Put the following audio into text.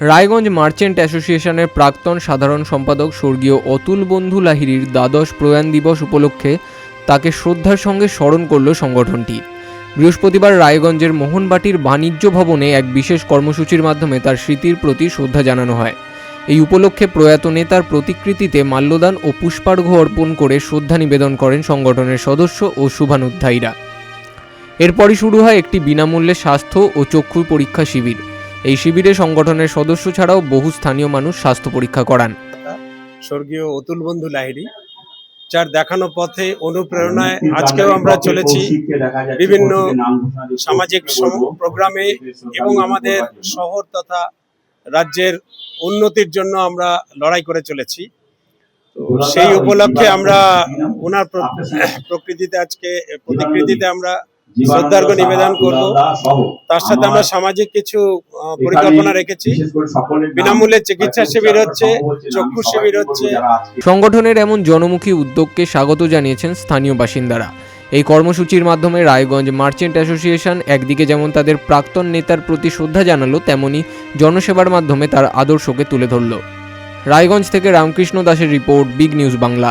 Raiganj merchant অ্যাসোসিয়েশনের প্রাক্তন সাধারণ সম্পাদক স্বর্গীয় অতুল বন্ধু লাহিড়ির দ্বাদশ প্রয়াণ দিবস উপলক্ষে তাকে শ্রদ্ধার সঙ্গে স্মরণ করল সংগঠনটি। বৃহস্পতিবার রায়গঞ্জের মোহনবাটির বাণিজ্য ভবনে এক বিশেষ কর্মসূচির মাধ্যমে তার স্মৃতির প্রতি শ্রদ্ধা জানানো হয়। এই উপলক্ষে প্রয়াত নেতার প্রতিকৃতিতে মাল্যদান ও পুষ্পার্ঘ্য অর্পণ করে শ্রদ্ধা নিবেদন করেন সংগঠনের সদস্য ও শুভানুধ্যায়ীরা। এরপরই শুরু হয় একটি বিনামূল্যে স্বাস্থ্য ও চক্ষু পরীক্ষা শিবির। এই শিবিরে সংগঠনের সদস্য ছাড়াও বহু স্থানীয় মানুষ স্বাস্থ্য পরীক্ষা করান। স্বর্গীয় অতুল বন্ধু লাহিড়ী, যার দেখানো পথে অনুপ্রেরণায় আজকেও আমরা চলেছি বিভিন্ন সামাজিক প্রোগ্রামে এবং আমাদের শহর তথা রাজ্যের উন্নতির জন্য আমরা লড়াই করে চলেছি। সেই উপলক্ষে আমরা ওনার প্রকৃতিতে আজকে, প্রতিকৃতিতে আমরা শ্রদ্ধার্ঘ্য নিবেদন করব। তার সাথে আমরা সামাজিক কিছু পরিকল্পনা রেখেছি। বিনামূল্যে চিকিৎসা শিবির হচ্ছে চক্ষু শিবির হচ্ছে। সংগঠনের এমন জনমুখী উদ্যোগকে স্বাগত জানিয়েছেন স্থানীয় বাসিন্দারা। এই কর্মসূচির মাধ্যমে রায়গঞ্জ মার্চেন্ট অ্যাসোসিয়েশন একদিকে যেমন তাদের প্রাক্তন নেতার প্রতি শ্রদ্ধা জানালো তেমনি জনসেবার মাধ্যমে তার আদর্শকে তুলে ধরল। রায়গঞ্জ থেকে রামকৃষ্ণ দাসের রিপোর্ট বিগ নিউজ বাংলা।